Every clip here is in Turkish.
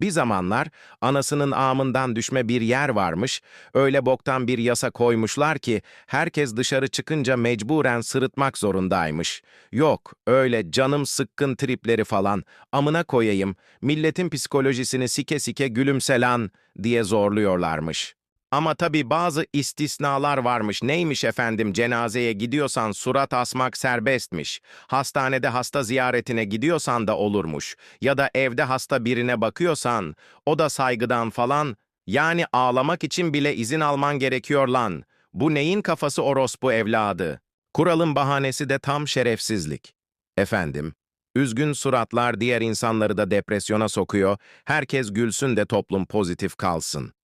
Bir zamanlar anasının ağımından düşme bir yer varmış, öyle boktan bir yasa koymuşlar ki herkes dışarı çıkınca mecburen sırıtmak zorundaymış. Yok, öyle canım sıkkın tripleri falan, amına koyayım, milletin psikolojisini sike sike gülümselan diye zorluyorlarmış. Ama tabii bazı istisnalar varmış. Neymiş efendim cenazeye gidiyorsan surat asmak serbestmiş. Hastanede hasta ziyaretine gidiyorsan da olurmuş. Ya da evde hasta birine bakıyorsan o da saygıdan falan. Yani ağlamak için bile izin alman gerekiyor lan. Bu neyin kafası orospu evladı? Kuralın bahanesi de tam şerefsizlik. Efendim, üzgün suratlar diğer insanları da depresyona sokuyor. Herkes gülsün de toplum pozitif kalsın.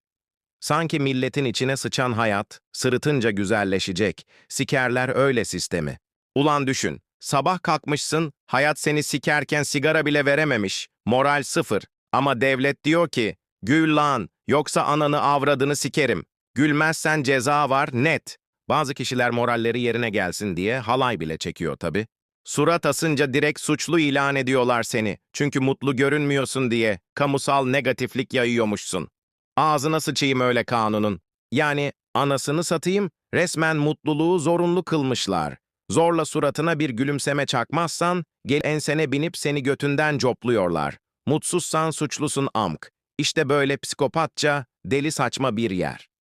Sanki milletin içine sıçan hayat, sırıtınca güzelleşecek. Sikerler öyle sistemi. Ulan düşün, sabah kalkmışsın, hayat seni sikerken sigara bile verememiş. Moral sıfır. Ama devlet diyor ki, gül lan, yoksa ananı avradını sikerim. Gülmezsen ceza var, net. Bazı kişiler moralleri yerine gelsin diye halay bile çekiyor tabii. Surat asınca direkt suçlu ilan ediyorlar seni. Çünkü mutlu görünmüyorsun diye kamusal negatiflik yayıyormuşsun. Ağzına sıçayım öyle kanunun. Yani anasını satayım, resmen mutluluğu zorunlu kılmışlar. Zorla suratına bir gülümseme çakmazsan, gel ensene binip seni götünden copluyorlar. Mutsuzsan suçlusun amk. İşte böyle psikopatça, deli saçma bir yer.